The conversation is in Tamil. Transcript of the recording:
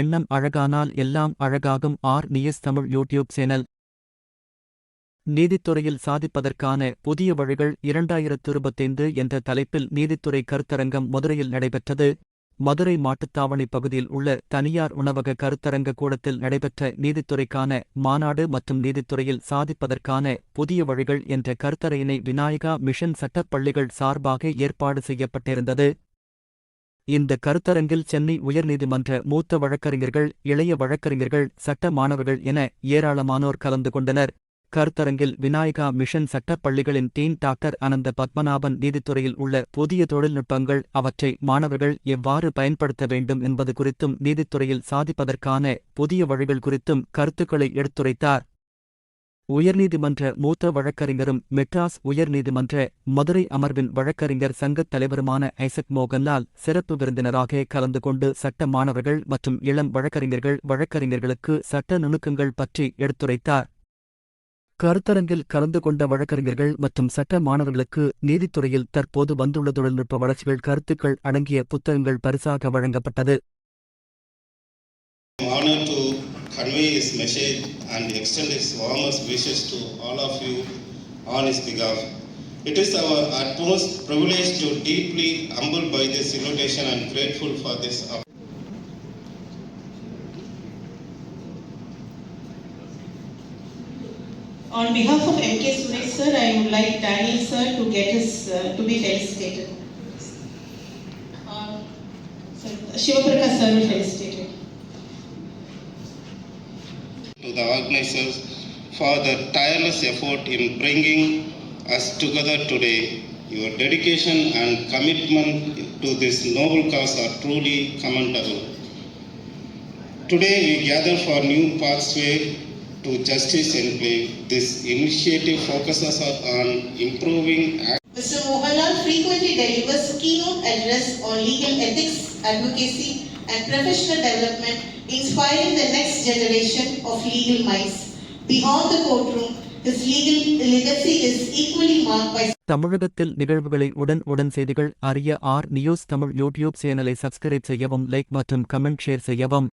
எண்ணம் அழகானால் எல்லாம் அழகாகும். R. News Tamil YouTube channel. நீதித்துறையில் சாதிப்பதற்கான புதிய வழிகள் இரண்டாயிரத்து இருபத்தைந்து என்ற தலைப்பில் நீதித்துறை கருத்தரங்கம் மதுரையில் நடைபெற்றது. மதுரை மாட்டுத்தாவணி பகுதியில் உள்ள தனியார் உணவக கருத்தரங்க கூடத்தில் நடைபெற்ற நீதித்துறைக்கான மாநாடு மற்றும் நீதித்துறையில் சாதிப்பதற்கான புதிய வழிகள் என்ற கருத்தரையினை விநாயகா மிஷன் சட்டப்பள்ளிகள் சார்பாக ஏற்பாடு செய்யப்பட்டிருந்தது. இந்த கருத்தரங்கில் சென்னை உயர்நீதிமன்ற மூத்த வழக்கறிஞர்கள் இளைய வழக்கறிஞர்கள் சட்ட மாணவர்கள் என ஏராளமானோர் கலந்து கொண்டனர். கருத்தரங்கில் விநாயகா மிஷன் சட்டப் பள்ளிகளின் டீன் டாக்டர் அனந்த பத்மநாபன் நீதித்துறையில் உள்ள புதிய தொழில்நுட்பங்கள் அவற்றை மாணவர்கள் எவ்வாறு பயன்படுத்த வேண்டும் என்பது குறித்தும் நீதித்துறையில் சாதிப்பதற்கான புதிய வழிகள் குறித்தும் கருத்துக்களை எடுத்துரைத்தார். உயர்நீதிமன்ற மூத்த வழக்கறிஞரும் மெட்ராஸ் உயர்நீதிமன்ற மதுரை அமர்வின் வழக்கறிஞர் சங்கத் தலைவருமான ஐசக் மோகன்லால் சிறப்பு விருந்தினராக கலந்து கொண்டு சட்ட மாணவர்கள் மற்றும் இளம் வழக்கறிஞர்கள் வழக்கறிஞர்களுக்கு சட்ட நுணுக்கங்கள் பற்றி எடுத்துரைத்தார். கருத்தரங்கில் கலந்து கொண்ட வழக்கறிஞர்கள் மற்றும் சட்ட மாணவர்களுக்கு நீதித்துறையில் தற்போது வந்துள்ள தொழில்நுட்ப வளர்ச்சிகள் கருத்துக்கள் அடங்கிய புத்தகங்கள் பரிசாக வழங்கப்பட்டது. Convey his message and extend his warmest wishes to all of you on his behalf. It is our utmost privilege to deeply humbled by this invitation and grateful for this opportunity. On behalf of MK Suresh sir, I would like Daniel sir to get his, uh, to be felicitated. Uh, Shivaprakash sir will felicitate to the organizers for their tireless effort in bringing us together today. Your dedication and commitment to this noble cause are truly commendable. Today we gather for new pathway to justice enclave. This initiative focuses on improving Mr. Mohanlal frequently delivers keynote address on legal ethics, advocacy and professional development, inspiring the next generation of legal minds. Beyond the courtroom, his legal legacy is equally marked by தமிழகத்தில் நிகழ்வுகளை உடன் உடன் செய்திகள் அறிய ஆர் நியூஸ் தமிழ் யூடியூப் சேனலை சப்ஸ்கிரைப் செய்யவும் லைக் மற்றும் கமெண்ட் ஷேர் செய்யவும்